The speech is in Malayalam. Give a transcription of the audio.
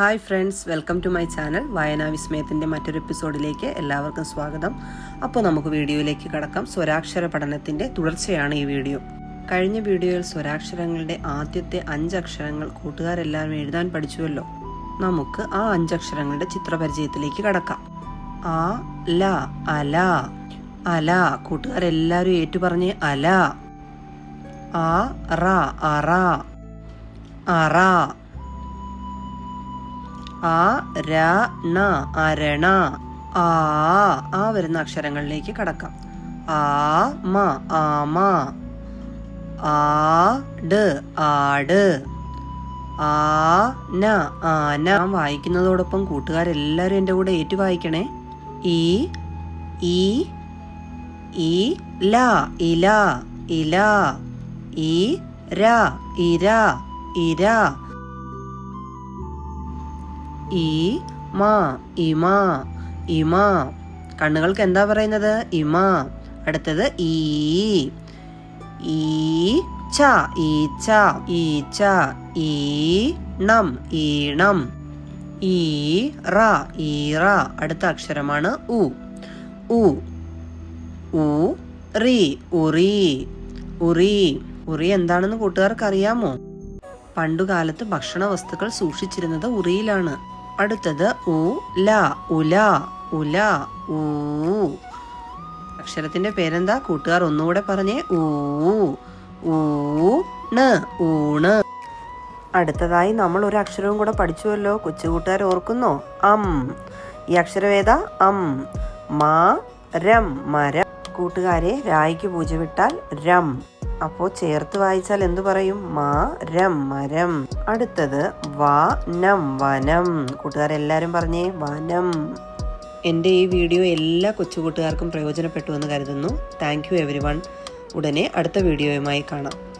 Hi friends welcome to my channel വായനാ വിസ്മയത്തിന്റെ മറ്റൊരു എപ്പിസോഡിലേക്ക് എല്ലാവർക്കും സ്വാഗതം. അപ്പോൾ നമുക്ക് വീഡിയോയിലേക്ക് കടക്കാം. സ്വരാക്ഷര പഠനത്തിന്റെ തുടർച്ചയാണ് ഈ വീഡിയോ. കഴിഞ്ഞ വീഡിയോയിൽ സ്വരാക്ഷരങ്ങളുടെ ആദ്യത്തെ അഞ്ചക്ഷരങ്ങൾ കൂട്ടുകാരെല്ലാവരും എഴുതാൻ പഠിച്ചുവല്ലോ. നമുക്ക് ആ അഞ്ചക്ഷരങ്ങളുടെ ചിത്രപരിചയത്തിലേക്ക് കടക്കാം. ആ ല അല അല. കൂട്ടുകാരെല്ലാവരും ഏറ്റുപറഞ്ഞ് അല. ആ റ അറ. അറ. ര അരണ. ആ ആ വരുന്ന അക്ഷരങ്ങളിലേക്ക് കടക്കാം. ആ മ ആമ ആ ഡ് ആട് ആ ന ആന വായിക്കുന്നതോടൊപ്പം കൂട്ടുകാരെല്ലാവരും എന്റെ കൂടെ ഏറ്റു വായിക്കണേ ഈ ഈ ഈ ല ഇല ഇല ഈ ര ഇര ഇര. ഈ മാ ഇമാ ഇമാ. കണ്ണുകൾക്ക് എന്താ പറയുന്നത്? ഇമാ. അടുത്തത് ഈ ഈ ച ഈച്ച ഈച്ച ഈ ണം ഈണം ഈ റ ഈറ അടുത്ത അക്ഷരമാണ് ഉ. ഉ ഉ റി ഉറി. ഉറി. ഉറി എന്താണെന്ന് കൂട്ടുകാർക്ക് അറിയാമോ പണ്ടുകാലത്ത് ഭക്ഷണ വസ്തുക്കൾ സൂക്ഷിച്ചിരുന്നത് ഉറിയിലാണ്. അടുത്തത് ഉ ല ഉല ഉല ഊ. അക്ഷരത്തിന്റെ പേരെന്താ? കൂട്ടുകാർ ഒന്നുകൂടെ പറഞ്ഞേ. ഊ ഊ ന ഊണ് അടുത്തതായി നമ്മൾ ഒരു അക്ഷരവും കൂടെ പഠിച്ചുവല്ലോ. കൊച്ചു കൂട്ടുകാർ ഓർക്കുന്നോ? അം. ഈ അക്ഷരം ഏതാ? അം. മാ രം മരം. കൂട്ടുകാരെ രായ്ക്ക് പൂജ വിട്ടാൽ രം. അപ്പോ ചേർത്ത് വായിച്ചാൽ എന്തു പറയും? മാ രം മരം. അടുത്തത് വനം നം വനം. കൂട്ടുകാരെല്ലാവരും പറഞ്ഞേ വനം. എന്റെ ഈ വീഡിയോ എല്ലാ കൊച്ചുകൂട്ടുകാർക്കും പ്രയോജനപ്പെട്ടു എന്ന് കരുതുന്നു. താങ്ക് യു എവരി വൺ ഉടനെ അടുത്ത വീഡിയോയുമായി കാണാം.